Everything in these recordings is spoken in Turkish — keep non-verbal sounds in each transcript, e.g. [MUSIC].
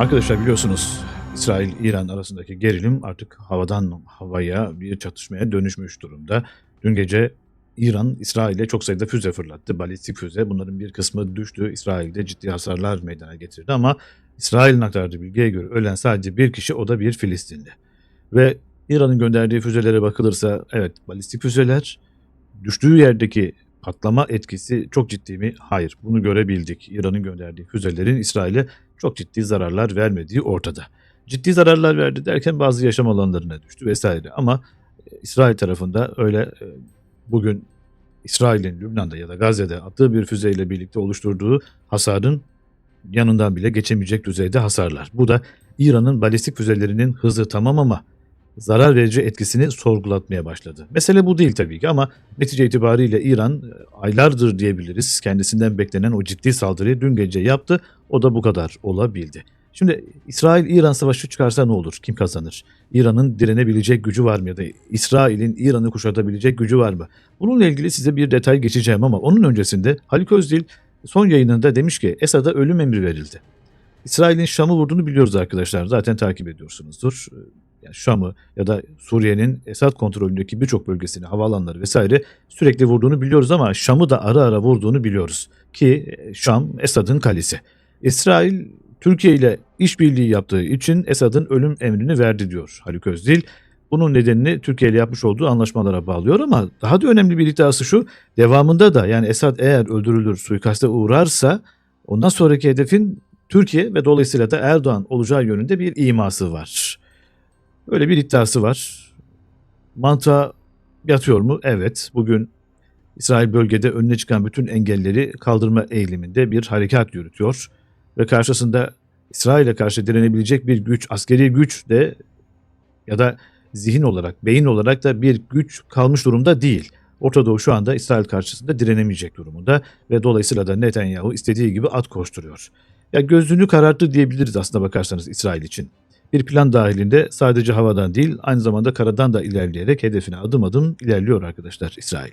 Arkadaşlar biliyorsunuz İsrail-İran arasındaki gerilim artık havadan havaya bir çatışmaya dönüşmüş durumda. Dün gece İran İsrail'e çok sayıda füze fırlattı. Balistik füze. Bunların bir kısmı düştü. İsrail'de ciddi hasarlar meydana getirdi ama İsrail'in aktardığı bilgiye göre ölen sadece bir kişi o da bir Filistinli. Ve İran'ın gönderdiği füzelere bakılırsa evet balistik füzeler düştüğü yerdeki patlama etkisi çok ciddi mi? Hayır. Bunu görebildik. İran'ın gönderdiği füzelerin İsrail'e çok ciddi zararlar vermediği ortada. Ciddi zararlar verdi derken bazı yaşam alanlarına düştü vesaire ama e, İsrail tarafında öyle e, bugün İsrail'in Lübnan'da ya da Gazze'de attığı bir füzeyle birlikte oluşturduğu hasarın yanından bile geçemeyecek düzeyde hasarlar. Bu da İran'ın balistik füzelerinin hızı tamam ama zarar verici etkisini sorgulatmaya başladı. Mesele bu değil tabii ki ama netice itibariyle İran e, aylardır diyebiliriz kendisinden beklenen o ciddi saldırıyı dün gece yaptı. O da bu kadar olabildi. Şimdi İsrail-İran savaşı çıkarsa ne olur? Kim kazanır? İran'ın direnebilecek gücü var mı ya da İsrail'in İran'ı kuşatabilecek gücü var mı? Bununla ilgili size bir detay geçeceğim ama onun öncesinde Haluk Özdil son yayınında demiş ki Esad'a ölüm emri verildi. İsrail'in Şam'ı vurduğunu biliyoruz arkadaşlar. Zaten takip ediyorsunuzdur. Yani Şam'ı ya da Suriye'nin Esad kontrolündeki birçok bölgesini, havaalanları vesaire sürekli vurduğunu biliyoruz ama Şam'ı da ara ara vurduğunu biliyoruz. Ki Şam Esad'ın kalesi. İsrail Türkiye ile işbirliği yaptığı için Esad'ın ölüm emrini verdi diyor Haluk Özdil. Bunun nedenini Türkiye ile yapmış olduğu anlaşmalara bağlıyor ama daha da önemli bir iddiası şu. Devamında da yani Esad eğer öldürülür, suikaste uğrarsa ondan sonraki hedefin Türkiye ve dolayısıyla da Erdoğan olacağı yönünde bir iması var. Öyle bir iddiası var. Mantığa yatıyor mu? Evet. Bugün İsrail bölgede önüne çıkan bütün engelleri kaldırma eğiliminde bir harekat yürütüyor. Ve karşısında İsrail'e karşı direnebilecek bir güç, askeri güç de ya da zihin olarak, beyin olarak da bir güç kalmış durumda değil. Orta Doğu şu anda İsrail karşısında direnemeyecek durumunda ve dolayısıyla da Netanyahu istediği gibi at koşturuyor. Ya gözünü kararttı diyebiliriz aslında bakarsanız İsrail için. Bir plan dahilinde sadece havadan değil aynı zamanda karadan da ilerleyerek hedefine adım adım ilerliyor arkadaşlar İsrail.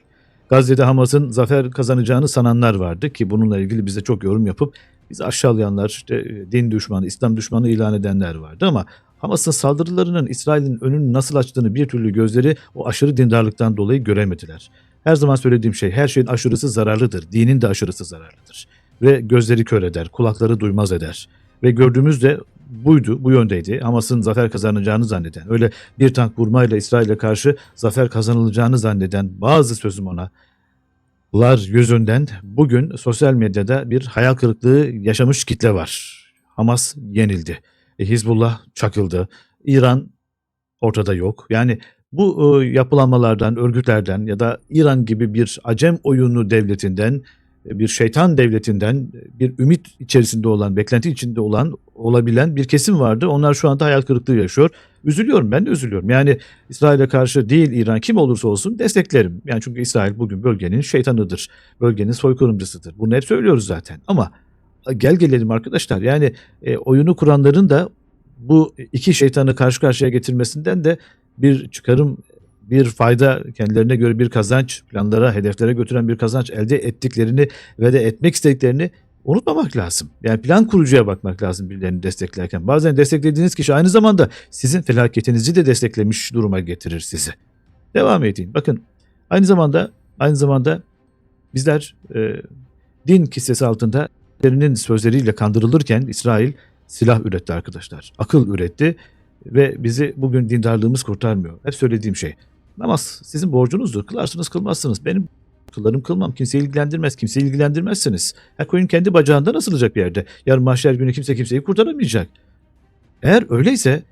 Gazze'de Hamas'ın zafer kazanacağını sananlar vardı ki bununla ilgili bize çok yorum yapıp bizi aşağılayanlar, işte e, din düşmanı, İslam düşmanı ilan edenler vardı ama Hamas'ın saldırılarının İsrail'in önünü nasıl açtığını bir türlü gözleri o aşırı dindarlıktan dolayı göremediler. Her zaman söylediğim şey her şeyin aşırısı zararlıdır. Dinin de aşırısı zararlıdır. Ve gözleri kör eder, kulakları duymaz eder. Ve gördüğümüz de buydu, bu yöndeydi. Hamas'ın zafer kazanacağını zanneden, öyle bir tank vurmayla İsrail'e karşı zafer kazanılacağını zanneden bazı sözüm ona lar yüzünden bugün sosyal medyada bir hayal kırıklığı yaşamış kitle var. Hamas yenildi. E, Hizbullah çakıldı. İran ortada yok. Yani bu e, yapılanmalardan, örgütlerden ya da İran gibi bir acem oyunu devletinden, bir şeytan devletinden e, bir ümit içerisinde olan, beklenti içinde olan, olabilen bir kesim vardı. Onlar şu anda hayal kırıklığı yaşıyor. Üzülüyorum, ben de üzülüyorum. Yani İsrail'e karşı değil İran kim olursa olsun desteklerim. Yani çünkü İsrail bugün bölgenin şeytanıdır. Bölgenin soykırımcısıdır. Bunu hep söylüyoruz zaten. Ama gel gelelim arkadaşlar. Yani e, oyunu kuranların da bu iki şeytanı karşı karşıya getirmesinden de bir çıkarım, bir fayda kendilerine göre bir kazanç, planlara, hedeflere götüren bir kazanç elde ettiklerini ve de etmek istediklerini unutmamak lazım. Yani plan kurucuya bakmak lazım birilerini desteklerken. Bazen desteklediğiniz kişi aynı zamanda sizin felaketinizi de desteklemiş duruma getirir sizi. Devam edin. Bakın aynı zamanda aynı zamanda bizler e, din kisvesi altında Lerinin sözleriyle kandırılırken İsrail silah üretti arkadaşlar. Akıl üretti ve bizi bugün dindarlığımız kurtarmıyor. Hep söylediğim şey. Namaz sizin borcunuzdur. Kılarsınız kılmazsınız. Benim kılarım kılmam. Kimseyi ilgilendirmez. Kimseyi ilgilendirmezsiniz. Her koyun kendi bacağından asılacak bir yerde. Yarın mahşer günü kimse kimseyi kurtaramayacak. Eğer öyleyse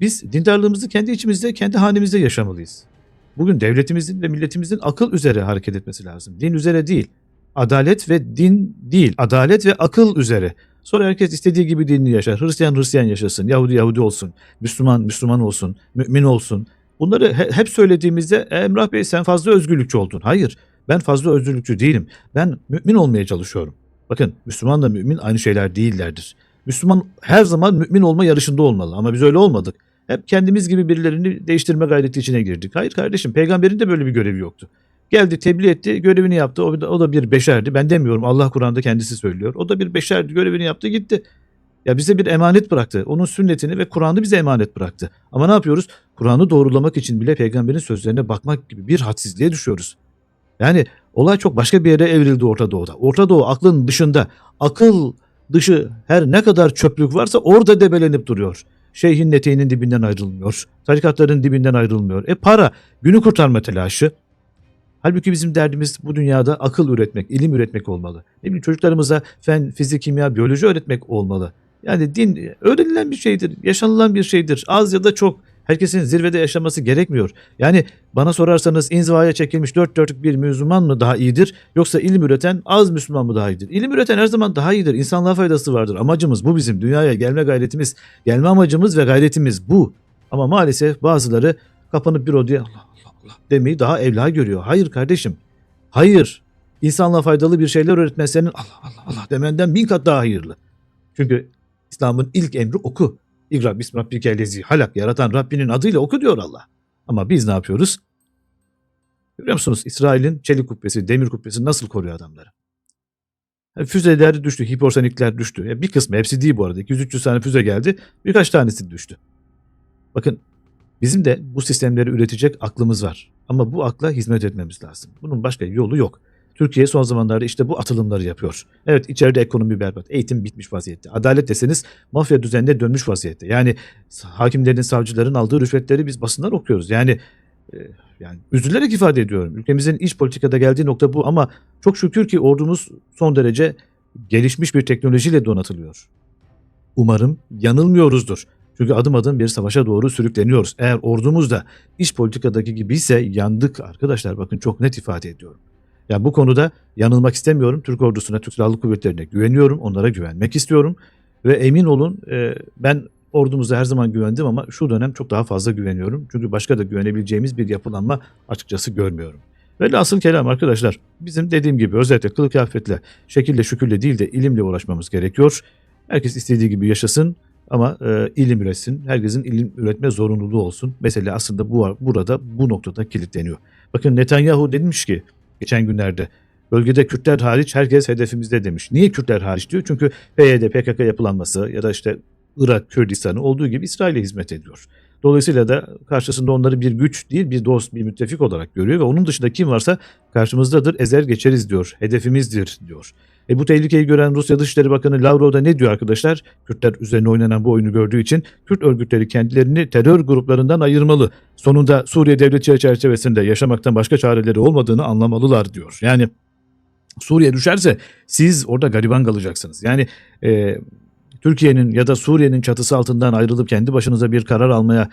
biz dindarlığımızı kendi içimizde, kendi hanemizde yaşamalıyız. Bugün devletimizin ve milletimizin akıl üzere hareket etmesi lazım. Din üzere değil. Adalet ve din değil. Adalet ve akıl üzere. Sonra herkes istediği gibi dinini yaşar. Hristiyan Hristiyan yaşasın. Yahudi Yahudi olsun. Müslüman Müslüman olsun. Mümin olsun. Bunları he- hep söylediğimizde "E, Emrah Bey sen fazla özgürlükçü oldun. Hayır. Ben fazla özgürlükçü değilim. Ben mümin olmaya çalışıyorum. Bakın Müslümanla mümin aynı şeyler değillerdir. Müslüman her zaman mümin olma yarışında olmalı ama biz öyle olmadık. Hep kendimiz gibi birilerini değiştirme gayreti içine girdik. Hayır kardeşim peygamberin de böyle bir görevi yoktu. Geldi tebliğ etti görevini yaptı o da, o da bir beşerdi ben demiyorum Allah Kur'an'da kendisi söylüyor. O da bir beşerdi görevini yaptı gitti. Ya bize bir emanet bıraktı. Onun sünnetini ve Kur'an'ı bize emanet bıraktı. Ama ne yapıyoruz? Kur'an'ı doğrulamak için bile peygamberin sözlerine bakmak gibi bir hadsizliğe düşüyoruz. Yani olay çok başka bir yere evrildi Orta Doğu'da. Orta Doğu aklın dışında, akıl dışı her ne kadar çöplük varsa orada debelenip duruyor. Şeyhin eteğinin dibinden ayrılmıyor. Tarikatların dibinden ayrılmıyor. E para, günü kurtarma telaşı. Halbuki bizim derdimiz bu dünyada akıl üretmek, ilim üretmek olmalı. Ne bileyim çocuklarımıza fen, fizik, kimya, biyoloji öğretmek olmalı. Yani din öğrenilen bir şeydir, yaşanılan bir şeydir. Az ya da çok herkesin zirvede yaşaması gerekmiyor. Yani bana sorarsanız inzivaya çekilmiş dört dörtlük bir Müslüman mı daha iyidir yoksa ilim üreten az Müslüman mı daha iyidir? İlim üreten her zaman daha iyidir. İnsanlığa faydası vardır. Amacımız bu bizim. Dünyaya gelme gayretimiz, gelme amacımız ve gayretimiz bu. Ama maalesef bazıları kapanıp bir odaya Allah Allah Allah demeyi daha evla görüyor. Hayır kardeşim. Hayır. İnsanlığa faydalı bir şeyler öğretmen senin Allah Allah Allah demenden bin kat daha hayırlı. Çünkü İslam'ın ilk emri oku. İkra bismi halak yaratan Rabbinin adıyla oku diyor Allah. Ama biz ne yapıyoruz? Görüyor musunuz İsrail'in çelik kubbesi, demir kubbesi nasıl koruyor adamları? Yani Füzeler düştü, hipersonikler düştü. Ya bir kısmı, hepsi değil bu arada. 200-300 tane füze geldi, birkaç tanesi düştü. Bakın bizim de bu sistemleri üretecek aklımız var. Ama bu akla hizmet etmemiz lazım. Bunun başka yolu yok. Türkiye son zamanlarda işte bu atılımları yapıyor. Evet içeride ekonomi berbat, eğitim bitmiş vaziyette. Adalet deseniz mafya düzenine dönmüş vaziyette. Yani hakimlerin, savcıların aldığı rüşvetleri biz basından okuyoruz. Yani e, yani üzülerek ifade ediyorum. Ülkemizin iç politikada geldiği nokta bu ama çok şükür ki ordumuz son derece gelişmiş bir teknolojiyle donatılıyor. Umarım yanılmıyoruzdur. Çünkü adım adım bir savaşa doğru sürükleniyoruz. Eğer ordumuz da iç politikadaki gibi ise yandık arkadaşlar. Bakın çok net ifade ediyorum. Yani bu konuda yanılmak istemiyorum. Türk ordusuna, Türk Silahlı Kuvvetleri'ne güveniyorum. Onlara güvenmek istiyorum. Ve emin olun e, ben ordumuza her zaman güvendim ama şu dönem çok daha fazla güveniyorum. Çünkü başka da güvenebileceğimiz bir yapılanma açıkçası görmüyorum. Velhasıl kelam arkadaşlar bizim dediğim gibi özellikle kılık kıyafetle, şekille şükürle değil de ilimle uğraşmamız gerekiyor. Herkes istediği gibi yaşasın ama e, ilim üretsin. Herkesin ilim üretme zorunluluğu olsun. Mesela aslında bu burada bu noktada kilitleniyor. Bakın Netanyahu demiş ki geçen günlerde bölgede Kürtler hariç herkes hedefimizde demiş. Niye Kürtler hariç diyor? Çünkü PYD, PKK yapılanması ya da işte Irak, Kürdistan'ı olduğu gibi İsrail'e hizmet ediyor. Dolayısıyla da karşısında onları bir güç değil bir dost, bir müttefik olarak görüyor ve onun dışında kim varsa karşımızdadır, ezer geçeriz diyor, hedefimizdir diyor. E bu tehlikeyi gören Rusya Dışişleri Bakanı Lavrov da ne diyor arkadaşlar? Kürtler üzerine oynanan bu oyunu gördüğü için Kürt örgütleri kendilerini terör gruplarından ayırmalı. Sonunda Suriye devleti çerçevesinde yaşamaktan başka çareleri olmadığını anlamalılar diyor. Yani Suriye düşerse siz orada gariban kalacaksınız. Yani e, Türkiye'nin ya da Suriye'nin çatısı altından ayrılıp kendi başınıza bir karar almaya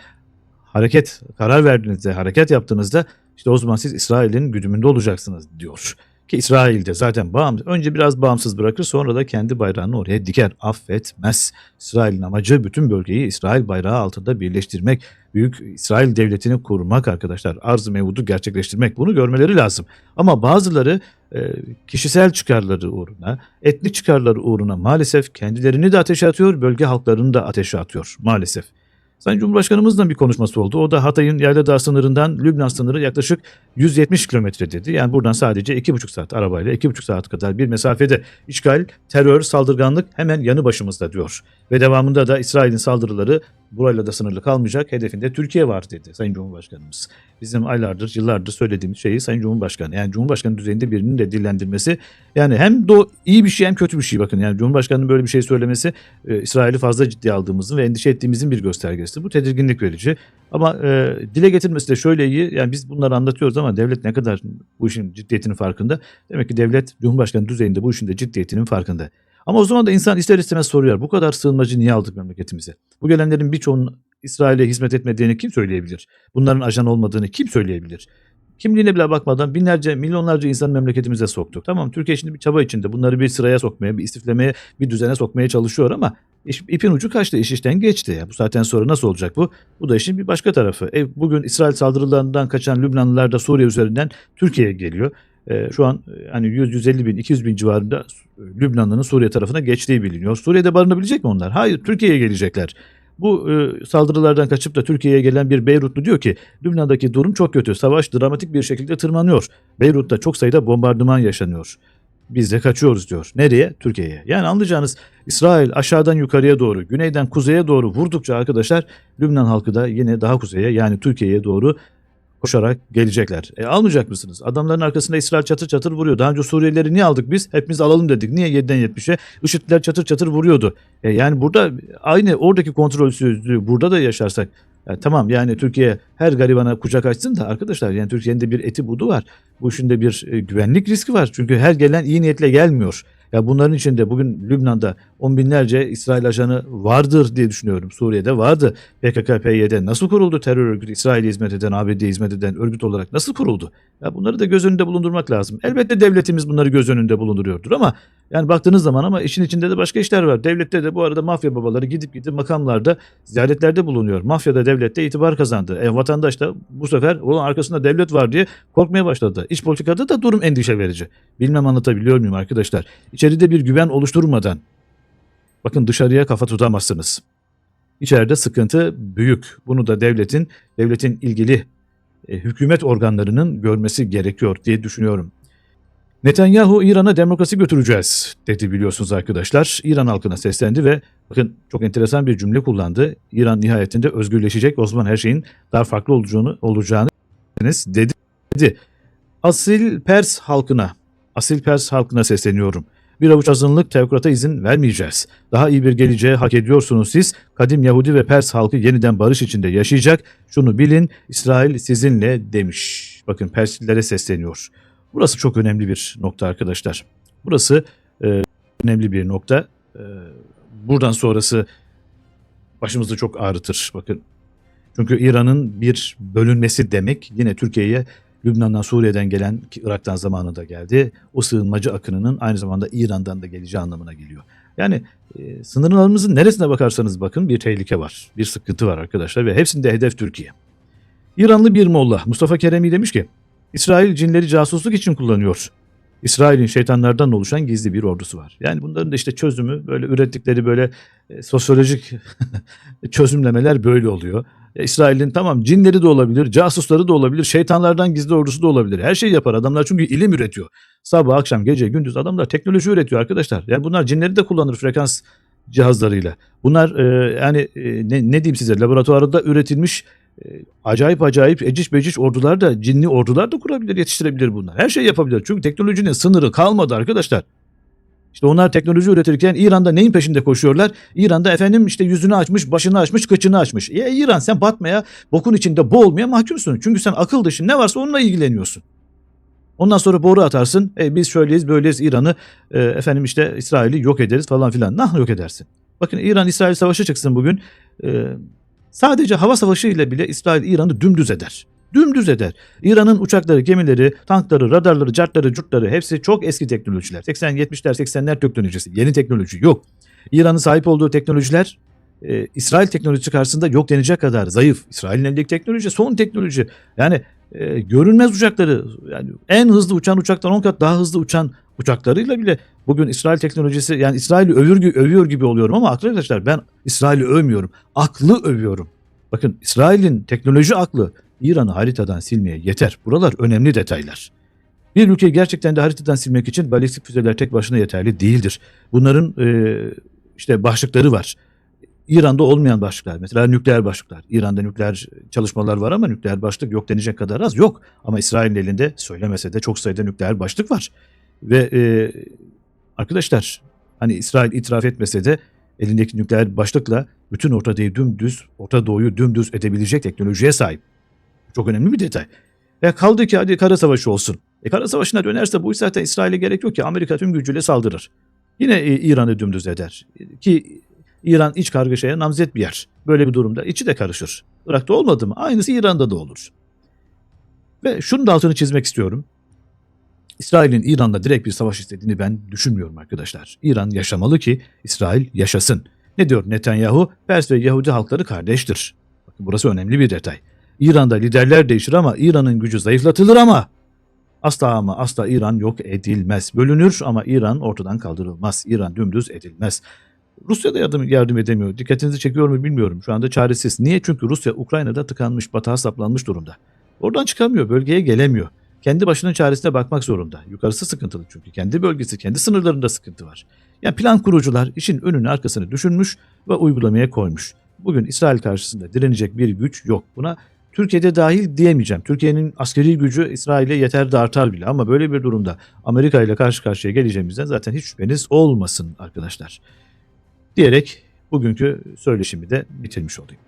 hareket karar verdiğinizde, hareket yaptığınızda işte o zaman siz İsrail'in güdümünde olacaksınız diyor. Ki İsrail'de zaten bağımsız, önce biraz bağımsız bırakır sonra da kendi bayrağını oraya diker, affetmez. İsrail'in amacı bütün bölgeyi İsrail bayrağı altında birleştirmek, büyük İsrail devletini kurmak arkadaşlar. Arz-ı mevudu gerçekleştirmek bunu görmeleri lazım. Ama bazıları e, kişisel çıkarları uğruna, etnik çıkarları uğruna maalesef kendilerini de ateşe atıyor, bölge halklarını da ateşe atıyor maalesef. Sayın Cumhurbaşkanımızla bir konuşması oldu. O da Hatay'ın Yayladağ sınırından Lübnan sınırı yaklaşık 170 kilometre dedi. Yani buradan sadece 2,5 saat arabayla 2,5 saat kadar bir mesafede işgal, terör, saldırganlık hemen yanı başımızda diyor. Ve devamında da İsrail'in saldırıları burayla da sınırlı kalmayacak. Hedefinde Türkiye var dedi Sayın Cumhurbaşkanımız. Bizim aylardır, yıllardır söylediğimiz şeyi Sayın Cumhurbaşkanı yani Cumhurbaşkanı düzeyinde birinin de dillendirmesi yani hem de iyi bir şey hem kötü bir şey bakın. Yani Cumhurbaşkanının böyle bir şey söylemesi e, İsrail'i fazla ciddiye aldığımızın ve endişe ettiğimizin bir göstergesi. Bu tedirginlik verici. Ama e, dile getirmesi de şöyle iyi. Yani biz bunları anlatıyoruz ama devlet ne kadar bu işin ciddiyetinin farkında. Demek ki devlet Cumhurbaşkanı düzeyinde bu işin de ciddiyetinin farkında. Ama o zaman da insan ister istemez soruyor. Bu kadar sığınmacı niye aldık memleketimize? Bu gelenlerin birçoğunun İsrail'e hizmet etmediğini kim söyleyebilir? Bunların ajan olmadığını kim söyleyebilir? Kimliğine bile bakmadan binlerce, milyonlarca insan memleketimize soktuk. Tamam Türkiye şimdi bir çaba içinde bunları bir sıraya sokmaya, bir istiflemeye, bir düzene sokmaya çalışıyor ama iş, ipin ucu kaçtı, iş işten geçti. Ya. Bu saatten sonra nasıl olacak bu? Bu da işin bir başka tarafı. E, bugün İsrail saldırılarından kaçan Lübnanlılar da Suriye üzerinden Türkiye'ye geliyor. E, şu an e, hani 100-150 bin, 200 bin civarında Lübnanlı'nın Suriye tarafına geçtiği biliniyor. Suriye'de barınabilecek mi onlar? Hayır, Türkiye'ye gelecekler. Bu e, saldırılardan kaçıp da Türkiye'ye gelen bir Beyrutlu diyor ki Lübnan'daki durum çok kötü. Savaş dramatik bir şekilde tırmanıyor. Beyrut'ta çok sayıda bombardıman yaşanıyor. Biz de kaçıyoruz diyor. Nereye? Türkiye'ye. Yani anlayacağınız İsrail aşağıdan yukarıya doğru, güneyden kuzeye doğru vurdukça arkadaşlar Lübnan halkı da yine daha kuzeye yani Türkiye'ye doğru koşarak gelecekler. E almayacak mısınız? Adamların arkasında İsrail çatır çatır vuruyor. Daha önce Suriyelileri niye aldık biz? Hepimiz alalım dedik. Niye 7'den 70'e? IŞİD'ler çatır çatır vuruyordu. E yani burada aynı oradaki kontrolsüzlüğü burada da yaşarsak ya tamam yani Türkiye her garibana kucak açsın da arkadaşlar yani Türkiye'nin de bir eti budu var. Bu işin de bir e, güvenlik riski var. Çünkü her gelen iyi niyetle gelmiyor. Ya bunların içinde bugün Lübnan'da on binlerce İsrail ajanı vardır diye düşünüyorum. Suriye'de vardı. PKK, PYD nasıl kuruldu terör örgütü? İsrail'e hizmet eden, ABD'ye hizmet eden örgüt olarak nasıl kuruldu? Ya bunları da göz önünde bulundurmak lazım. Elbette devletimiz bunları göz önünde bulunduruyordur ama yani baktığınız zaman ama işin içinde de başka işler var. Devlette de bu arada mafya babaları gidip gidip makamlarda ziyaretlerde bulunuyor. Mafya da devlette itibar kazandı. E, vatandaş da bu sefer onun arkasında devlet var diye korkmaya başladı. İç politikada da durum endişe verici. Bilmem anlatabiliyor muyum arkadaşlar? İçeride bir güven oluşturmadan bakın dışarıya kafa tutamazsınız. İçeride sıkıntı büyük. Bunu da devletin, devletin ilgili e, hükümet organlarının görmesi gerekiyor diye düşünüyorum. Netanyahu İran'a demokrasi götüreceğiz dedi biliyorsunuz arkadaşlar. İran halkına seslendi ve bakın çok enteresan bir cümle kullandı. İran nihayetinde özgürleşecek o zaman her şeyin daha farklı olacağını, olacağını dedi. dedi. Asil Pers halkına, asil Pers halkına sesleniyorum. Bir avuç azınlık teokrata izin vermeyeceğiz. Daha iyi bir geleceğe hak ediyorsunuz siz. Kadim Yahudi ve Pers halkı yeniden barış içinde yaşayacak. Şunu bilin İsrail sizinle demiş. Bakın Perslilere sesleniyor. Burası çok önemli bir nokta arkadaşlar. Burası e, önemli bir nokta. E, buradan sonrası başımızı çok ağrıtır. Bakın çünkü İran'ın bir bölünmesi demek yine Türkiye'ye Lübnan'dan Suriye'den gelen ki Irak'tan zamanında geldi. O sığınmacı akınının aynı zamanda İran'dan da geleceği anlamına geliyor. Yani e, sınırlarımızın neresine bakarsanız bakın bir tehlike var. Bir sıkıntı var arkadaşlar ve hepsinde hedef Türkiye. İranlı bir molla Mustafa Keremi demiş ki İsrail cinleri casusluk için kullanıyor. İsrail'in şeytanlardan oluşan gizli bir ordusu var. Yani bunların da işte çözümü böyle ürettikleri böyle e, sosyolojik [LAUGHS] çözümlemeler böyle oluyor. Ya İsrail'in tamam cinleri de olabilir, casusları da olabilir, şeytanlardan gizli ordusu da olabilir. Her şeyi yapar adamlar çünkü ilim üretiyor. Sabah, akşam, gece, gündüz adamlar teknoloji üretiyor arkadaşlar. Yani bunlar cinleri de kullanır frekans cihazlarıyla. Bunlar e, yani e, ne, ne diyeyim size laboratuvarda üretilmiş e, acayip acayip eciş beciş ordular da cinli ordular da kurabilir, yetiştirebilir bunlar. Her şey yapabilir. Çünkü teknolojinin sınırı kalmadı arkadaşlar. İşte onlar teknoloji üretirken İran'da neyin peşinde koşuyorlar? İran'da efendim işte yüzünü açmış, başını açmış, kıçını açmış. Ya İran sen batmaya, bokun içinde boğulmaya mahkumsun. Çünkü sen akıl dışı ne varsa onunla ilgileniyorsun. Ondan sonra boru atarsın. E, biz şöyleyiz, böyleyiz İran'ı e, efendim işte İsrail'i yok ederiz falan filan. Nah yok edersin. Bakın İran-İsrail savaşı çıksın bugün. E, sadece hava savaşı ile bile İsrail İran'ı dümdüz eder. Dümdüz eder. İran'ın uçakları, gemileri, tankları, radarları, cartları, curtları hepsi çok eski teknolojiler. 80, 70'ler, 80'ler teknolojisi. Yeni teknoloji yok. İran'ın sahip olduğu teknolojiler e, İsrail teknolojisi karşısında yok denecek kadar zayıf. İsrail'in elindeki teknoloji son teknoloji. Yani e, görünmez uçakları yani en hızlı uçan uçaktan 10 kat daha hızlı uçan uçaklarıyla bile bugün İsrail teknolojisi yani İsrail'i övür, övüyor gibi oluyorum ama arkadaşlar ben İsrail'i övmüyorum. Aklı övüyorum. Bakın İsrail'in teknoloji aklı İran'ı haritadan silmeye yeter. Buralar önemli detaylar. Bir ülkeyi gerçekten de haritadan silmek için balistik füzeler tek başına yeterli değildir. Bunların e, işte başlıkları var. İran'da olmayan başlıklar. Mesela nükleer başlıklar. İran'da nükleer çalışmalar var ama nükleer başlık yok denecek kadar az yok. Ama İsrail'in elinde söylemese de çok sayıda nükleer başlık var. Ve e, arkadaşlar hani İsrail itiraf etmese de elindeki nükleer başlıkla bütün Orta Doğu'yu dümdüz, Orta Doğu'yu dümdüz edebilecek teknolojiye sahip. Çok önemli bir detay. E kaldı ki hadi kara savaşı olsun. E kara savaşına dönerse bu iş zaten İsrail'e gerek yok ki Amerika tüm gücüyle saldırır. Yine e, İran'ı dümdüz eder. Ki İran iç kargaşaya namzet bir yer. Böyle bir durumda içi de karışır. Irak'ta olmadı mı? Aynısı İran'da da olur. Ve şunun da altını çizmek istiyorum. İsrail'in İran'la direkt bir savaş istediğini ben düşünmüyorum arkadaşlar. İran yaşamalı ki İsrail yaşasın. Ne diyor Netanyahu? Pers ve Yahudi halkları kardeştir. Bakın burası önemli bir detay. İran'da liderler değişir ama İran'ın gücü zayıflatılır ama asla ama asla İran yok edilmez. Bölünür ama İran ortadan kaldırılmaz. İran dümdüz edilmez. Rusya da yardım, yardım edemiyor. Dikkatinizi çekiyor mu bilmiyorum. Şu anda çaresiz. Niye? Çünkü Rusya Ukrayna'da tıkanmış, batağa saplanmış durumda. Oradan çıkamıyor, bölgeye gelemiyor. Kendi başının çaresine bakmak zorunda. Yukarısı sıkıntılı çünkü kendi bölgesi, kendi sınırlarında sıkıntı var. Yani plan kurucular işin önünü arkasını düşünmüş ve uygulamaya koymuş. Bugün İsrail karşısında direnecek bir güç yok. Buna Türkiye'de dahil diyemeyeceğim. Türkiye'nin askeri gücü İsrail'e yeter de artar bile ama böyle bir durumda Amerika ile karşı karşıya geleceğimizden zaten hiç şüpheniz olmasın arkadaşlar. Diyerek bugünkü söyleşimi de bitirmiş olayım.